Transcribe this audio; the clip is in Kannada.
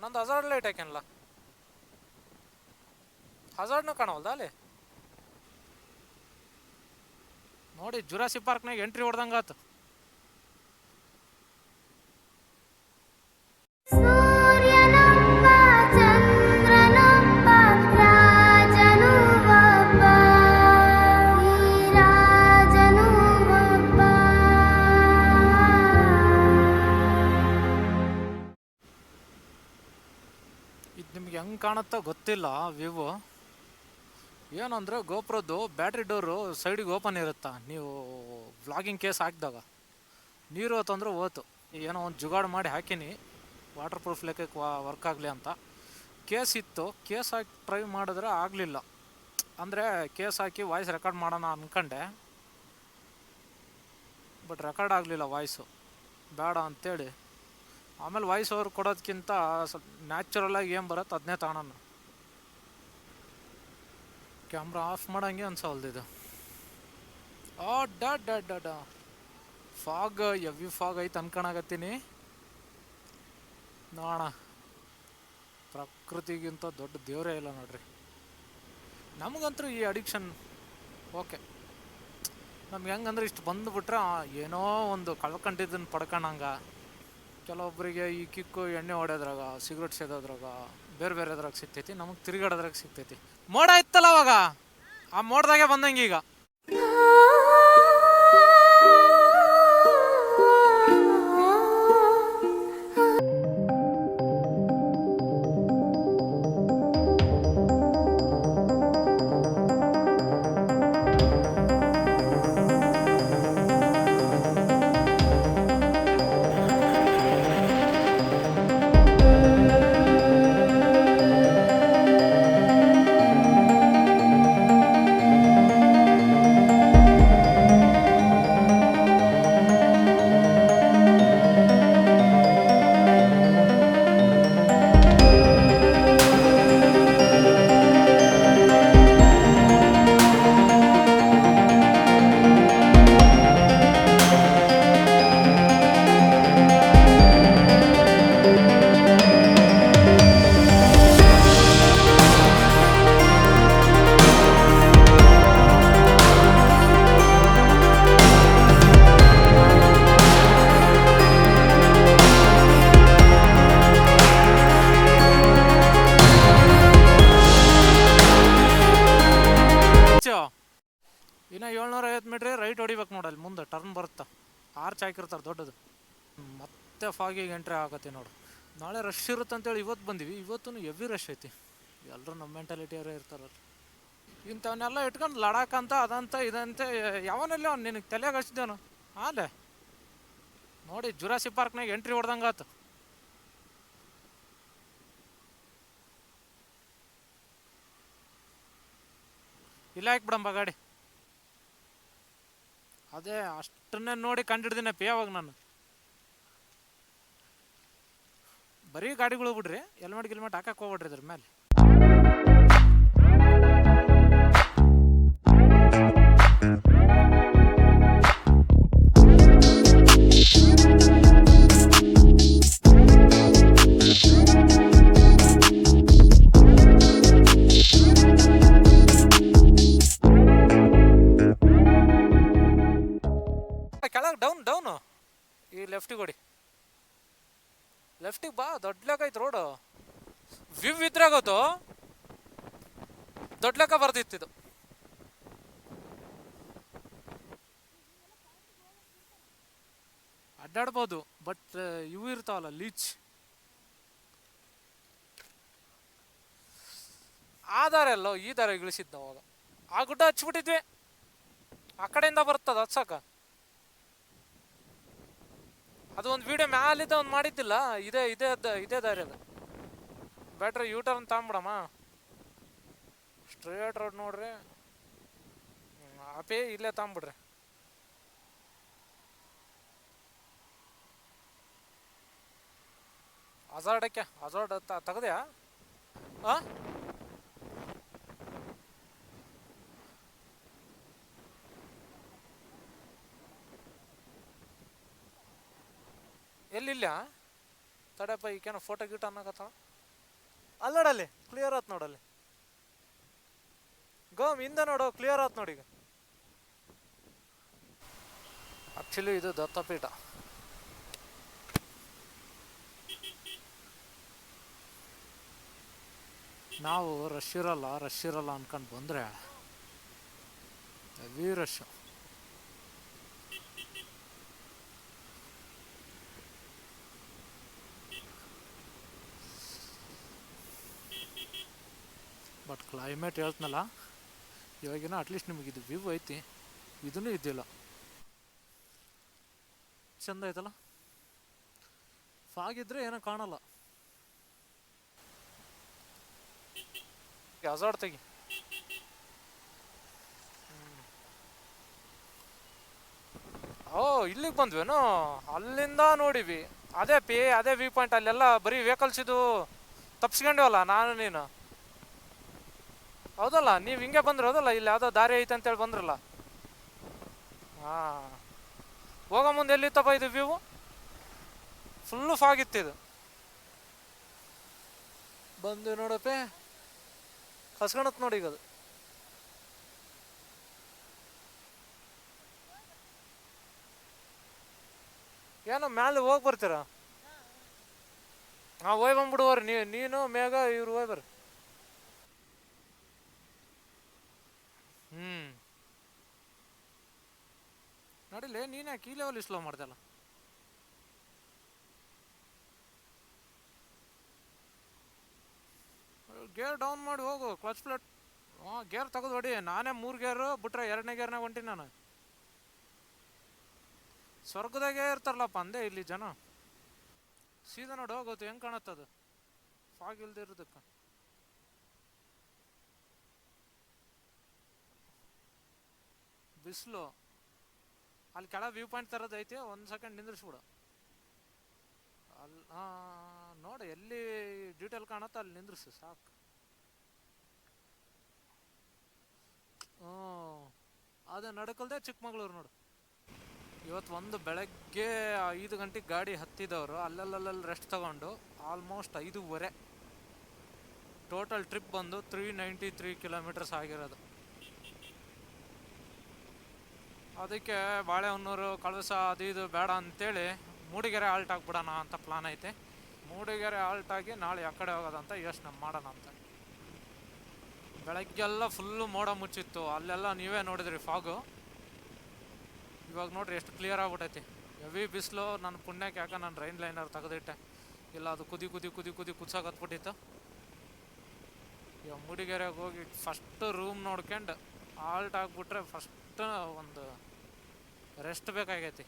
ನಂದು ಹಜಾರ್ಡ್ ಲೈಟ್ ಹಾಕ್ಯಾನಲ್ಲ. ಹಜಾರ್ಡ್ನೂ ಕಾಣವಲ್ದ ಅಲ್ಲಿ? ನೋಡಿ ಜುರಾಸಿ ಪಾರ್ಕ್ನಾಗ ಎಂಟ್ರಿ ಹೊಡ್ದಂಗಾತು ಇದು ನಿಮ್ಗೆ ಹೆಂಗೆ ಕಾಣುತ್ತೋ ಗೊತ್ತಿಲ್ಲ ವಿವೋ ಏನಂದ್ರೆ ಗೋಪ್ರದ್ದು ಬ್ಯಾಟ್ರಿ ಡೋರು ಸೈಡಿಗೆ ಓಪನ್ ಇರುತ್ತಾ? ನೀವು ವ್ಲಾಗಿಂಗ್ ಕೇಸ್ ಹಾಕಿದಾಗ. ನೀರು ಹೋತಂದ್ರೆ ಹೋತು. ಏನೋ ಒಂದು ಜುಗಾಡು ಮಾಡಿ ಹಾಕೀನಿ. ವಾಟರ್ ಪ್ರೂಫ್ ಲೆಕ್ಕಕ್ಕೆ ವರ್ಕ್ ಆಗಲಿ ಅಂತ. ಕೇಸ್ ಇತ್ತು. ಕೇಸ್ ಹಾಕಿ ಟ್ರೈ ಮಾಡಿದ್ರೆ ಆಗಲಿಲ್ಲ. ಅಂದರೆ ಕೇಸ್ ಹಾಕಿ ವಾಯ್ಸ್ ರೆಕಾರ್ಡ್ ಮಾಡೋಣ ಅಂದ್ಕೊಂಡೆ ಬಟ್ ರೆಕಾರ್ಡ್ ಆಗಲಿಲ್ಲ ವಾಯ್ಸು. ಬೇಡ ಅಂತೇಳಿ. ಆಮೇಲೆ ವಾಯ್ಸ್ ಓವರ್ ಕೊಡೋದಕ್ಕಿಂತ ಸ್ವಲ್ಪ ನ್ಯಾಚುರಲ್ ಆಗಿ ಏನು ಬರುತ್ತೆ ಅದನ್ನೇ ತಗೊಳೋಣ. ಕ್ಯಾಮ್ರಾ ಆಫ್ ಮಾಡೋಂಗೆ ಅನ್ಸವಲ್ದಿದು ಆ, ಡಾ ಡಾ ಡಾ ಫಾಗ್ ಎವಿ ಫಾಗ್ ಐತೆ ಅನ್ಕೊಳಕತ್ತೀನಿ ನೋಡೋಣ. ಪ್ರಕೃತಿಗಿಂತ ದೊಡ್ಡ ದೇವರೇ ಇಲ್ಲ ನೋಡ್ರಿ. ನಮಗಂತೂ ಈ ಅಡಿಕ್ಷನ್ ಓಕೆ ನಮ್ಗೆ ಹೆಂಗಂದ್ರೆ ಇಷ್ಟು ಬಂದುಬಿಟ್ರೆ ಏನೋ ಒಂದು ಕಳ್ಕೊಂಡಿದ್ದನ್ನು ಪಡ್ಕೊಂಡಂಗ ಕೆಲವೊಬ್ಬರಿಗೆ ಈ ಕಿಕ್ಕು, ಎಣ್ಣೆ ಹೊಡೆಯೋದ್ರಾಗ ಸಿಗರೆಟ್ ಸೇದೋದ್ರಾಗ ಬೇರೆ ಬೇರೆದ್ರಾಗ ಸಿಗ್ತೈತಿ, ನಮಗೆ ತಿರುಗಾಡೋದ್ರಾಗ ಸಿಗ್ತೈತಿ. ಮೋಡ ಇತ್ತಲ್ಲ ಅವಾಗ? ಆ ಮೋಡದಾಗೆ ಬಂದಂಗೆ ಈಗ. ಇನ್ನ ಏಳ್ನೂರ ಐವತ್ತು ಮೀಟ್ರ್ ರೈಟ್ ಹೊಡಿಬೇಕು ನೋಡಲ್ಲಿ ಮುಂದೆ ಟರ್ನ್ ಬರುತ್ತಾ. ಆರ್ಚ್ ಹಾಕಿರ್ತಾರೆ ದೊಡ್ಡದು. ಮತ್ತೆ ಫಾಗಿಗೆ ಎಂಟ್ರಿ ಆಗತ್ತೆ ನೋಡು. ನಾಳೆ ರಶ್ ಇರುತ್ತೆ ಅಂತೇಳಿ ಇವತ್ತು ಬಂದಿವಿ. ಇವತ್ತು ಎವಿ ರಶ್ ಐತಿ. ಎಲ್ಲರೂ ನಮ್ಮ ಮೆಂಟಾಲಿಟಿಯವರೇ ಇರ್ತಾರಲ್ಲ ಇಂಥವನ್ನೆಲ್ಲ ಇಟ್ಕೊಂಡು ಲಡಾಖ್ ಅಂತ, ಅದಂತ, ಇದಂತೆ, ಯಾವನಲ್ಲಿ ಅವ್ನು? ನಿನಗೆ ತಲೆಯಾಗ ಹಚ್ಚಿದೇನು ಆಲೆ. ನೋಡಿ ಜುರಾಸಿ ಪಾರ್ಕ್ನಾಗ ಎಂಟ್ರಿ ಹೊಡ್ದಂಗಾತು ಇಲ್ಲ ಹಾಕ್ಬಿಡಂಬ ಗಾಡಿ. ಅದೇ ಅಷ್ಟನ್ನೇ ನೋಡಿ ಕಂಡಿಡ್ದಿನಪ್ಪ ಯಾವಾಗ ನಾನು. ಬರೀ ಗಾಡಿಗಳು ಬಿಡ್ರಿ ಹೆಲ್ಮೆಟ್ ಗಿಲ್ಮೆಟ್ ಹಾಕಕ್ಕೆ ಹೋಗ್ಬಿಡ್ರಿ ಇದ್ರ ಮೇಲೆ. ಲೆಫ್ಟಿಗೆ ಹೊಡಿ. ಲೆಫ್ಟಿಗೆ ಬಾ, ದೊಡ್ಡ ಲೆಕ್ಕ ಐತೆ ರೋಡು ವ್ಯೂ ಇದ್ರೆ ಗೊತ್ತು ದೊಡ್ಡ ಲೆಕ್ಕ ಇದು. ಅಡ್ಡಾಡ್ಬೋದು ಬಟ್ ಇವು ಇರ್ತಾವಲ್ಲ ಲೀಚ್ ಆ ದಾರ ಎಲ್ಲೋ ಈ ದಾರ ಇಳಿಸಿದ್ದ ಅವಾಗ ಆ ಗುಡ್ಡ ಹಚ್ಬಿಟ್ಟಿದ್ವಿ ಆ ಕಡೆಯಿಂದ ಬರ್ತದ ಹಚ್ಚಕ ಅದು ಒಂದು ವಿಡಿಯೋ ಮ್ಯಾಲಿದ್ದ ಒಂದು ಮಾಡಿದ್ದಿಲ್ಲ. ಇದೇ ಇದೇ ಅದ, ಇದೇ ದಾರಿ ಅದು. ಬ್ಯಾಟ್ರಿ ಯೂ ಟರ್ನ್ ತಗೊಂಬಿಡಮ್ಮ ಸ್ಟ್ರೇಟ್ ರೋಡ್ ನೋಡ್ರಿ ಆಪೇ ಇಲ್ಲೇ ತಗೊಂಬಿಡ್ರಿ ಅಜಾರ್ಡಕ್ಕೆ ಅಜಾರ್ಡ್ ತೆಗ್ದ್ಯಾ? ಆ? ಎಲ್ಲಿಲ್ಲ ತಡಪ್ಪ ಈಕೇನೋ ಫೋಟೋ ಗೀಟ ಅನ್ನಕತ್ತಾಳ. ಅಲ್ಲಿ ನೋಡಲ್ಲಿ ಕ್ಲಿಯರ್ ಆತ್ ನೋಡಲ್ಲಿ. ಗೋಮ್ ಹಿಂದೆ ನೋಡು ಕ್ಲಿಯರ್ ಆತ್ ನೋಡಿ ಈಗ. ಇದು ದತ್ತಪೀಠ. ನಾವು ರಶ್ ಇರಲ್ಲ ರಶ್ ಇರಲ್ಲ ಅನ್ಕೊಂಡು ಬಂದ್ರೆ ಹೆವಿ ರಶ್ ಬಟ್ ಕ್ಲೈಮೇಟ್ ಹೇಳ್ತನಲ್ಲ? ಇವಾಗಿನ ಅಟ್ಲೀಸ್ಟ್ ನಿಮಗೆ ಇದು ವ್ಯೂ ಐತಿ. ಇದನ್ನೂ ಇದ್ದಿಲ್ಲ. ಚಂದ ಐತಲ್ಲ? ಫಾಗಿದ್ರೆ ಏನೋ ಕಾಣಲ್ಲ. ಹಜಾರ್ ತೆಗಿ. ಓ, ಇಲ್ಲಿಗೆ ಬಂದ್ವೇನು? ಅಲ್ಲಿಂದ ನೋಡಿವಿ. ಅದೇ ಪಿ, ಅದೇ ವ್ಯೂ ಪಾಯಿಂಟ್ ಅಲ್ಲೆಲ್ಲ ಬರೀ ವೆಹಿಕಲ್ಸ್ ಇದು ತಪ್ಸ್ಕೊಂಡೇವಲ್ಲ, ನಾನು ನೀನು. ಹೌದಲ್ಲ ನೀವು ಹಿಂಗೆ ಬಂದ್ರೆ ಹೌದಲ್ಲ ಇಲ್ಲಿ ಯಾವುದೋ ದಾರಿ ಐತೆ ಅಂತೇಳಿ ಬಂದ್ರಲ್ಲ. ಹಾಂ. ಹೋಗೋ ಮುಂದೆ ಎಲ್ಲಿತ್ತಪ್ಪ ಇದು ವ್ಯೂ ಫುಲ್ಲು ಫಾಗಿತ್ತು ಇದು. ಬಂದು ನೋಡಪ್ಪೆ ಕಸ್ಕೊಳತ್ ನೋಡಿ ಈಗ ಅದು. ಏನೋ ಮ್ಯಾಲೆ ಹೋಗಿ ಬರ್ತೀರಾ? ಹಾಂ. ಹೋಯ್ ಬಂದ್ಬಿಡುವ ನೀ ನೀನು ಮೇಘ ಇವ್ರು ಹೋಯ್ ಬರ್ರಿ. ಹ್ಞೂ ನೋಡಿಲ್ಲ ನೀನೇ ಕೀ ಲೆವೆಲ್ ಸ್ಲೋ ಮಾಡ್ದಲ್ಲ ಗೇರ್ ಡೌನ್ ಮಾಡಿ, ಹೋಗು ಕ್ಲಚ್ ಪ್ಲೇಟ್ ಹಾಂ ಗೇರ್ ತೆಗೆದು ಹೊಡಿ. ನಾನೇ ಮೂರು ಗೇರು ಬಿಟ್ರೆ ಎರಡನೇ ಗೇರ್ನಾಗ ಹೊಂಟಿ ನಾನು. ಸ್ವರ್ಗದಾಗೆ ಇರ್ತಾರಲ್ಲಪ್ಪ, ಅಂದೆ ಇಲ್ಲಿ ಜನ. ಸೀದಾ ನೋಡಿ ಹೋಗೋದು ಹೆಂಗೆ ಕಾಣತ್ತದು ಫಾಗ್ ಇಲ್ದೇ ಬಿಸಿಲು. ಅಲ್ಲಿ ಕೆಳ ವ್ಯೂ ಪಾಯಿಂಟ್ ತರೋದು ಐತಿ, ಒಂದು ಸೆಕೆಂಡ್ ನಿಂದ್ರಿಸ್ಬಿಡು. ಅಲ್ಲಿ ನೋಡಿ, ಎಲ್ಲಿ ಡೀಟೇಲ್ ಕಾಣುತ್ತೋ ಅಲ್ಲಿ ನಿಂದ್ರಿಸು, ಸಾಕು. ಹ್ಞೂ ಅದೇ ನಡ್ಕಲ್ದೆ ಚಿಕ್ಕಮಗಳೂರು ನೋಡು. ಇವತ್ತು ಒಂದು ಬೆಳಗ್ಗೆ ಐದು ಗಂಟೆಗೆ ಗಾಡಿ ಹತ್ತಿದವರು ಅಲ್ಲಲ್ಲಲ್ಲಿ ರೆಸ್ಟ್ ತಗೊಂಡು ಆಲ್ಮೋಸ್ಟ್ ಐದೂವರೆ. ಟೋಟಲ್ ಟ್ರಿಪ್ ಬಂದು ತ್ರೀ ನೈಂಟಿ ತ್ರೀ ಕಿಲೋಮೀಟರ್ಸ್ ಆಗಿರೋದು. ಅದಕ್ಕೆ ಬಾಳೆಹೊನ್ನೂರು ಕಳಸ ಅದು ಇದು ಬೇಡ ಅಂತೇಳಿ ಮೂಡಿಗೆರೆ ಆಲ್ಟ್ ಆಗ್ಬಿಡೋಣ ಅಂತ ಪ್ಲಾನ್ ಐತೆ. ಮೂಡಿಗೆರೆ ಆಲ್ಟ್ ಆಗಿ ನಾಳೆ ಆ ಕಡೆ ಹೋಗೋದಂತ ಯೋಚನೆ ಮಾಡೋಣ ಅಂತ. ಬೆಳಗ್ಗೆಲ್ಲ ಫುಲ್ಲು ಮೋಡ ಮುಚ್ಚಿತ್ತು. ಅಲ್ಲೆಲ್ಲ ನೀವೇ ನೋಡಿದ್ರಿ ಫಾಗು ಇವಾಗ ನೋಡ್ರಿ ಎಷ್ಟು ಕ್ಲಿಯರ್ ಆಗ್ಬಿಟ್ಟೈತಿ ಹೆವಿ ಬಿಸಿಲು ನನ್ನ ಪುಣ್ಯಕ್ಕೆ ಯಾಕೆ ನಾನು ರೈನ್ ಲೈನರ್ ತೆಗೆದಿಟ್ಟೆ. ಇಲ್ಲ, ಅದು ಕುದಿ ಕುದಿ ಕುದಿ ಕುದಿ ಕುದ್ಸಕ್ಕೆ ಹತ್ಬಿಟ್ಟಿತ್ತು ಇವಾಗ ಮೂಡಿಗೆರೆಗೆ ಹೋಗಿ ಫಸ್ಟ್ ರೂಮ್ ನೋಡ್ಕೊಂಡು ಆಲ್ಟ್ ಆಗಿಬಿಟ್ರೆ ಫಸ್ಟ್ ಒಂದು ರೆಸ್ಟ್ ಬೇಕಾಗೈತಿ.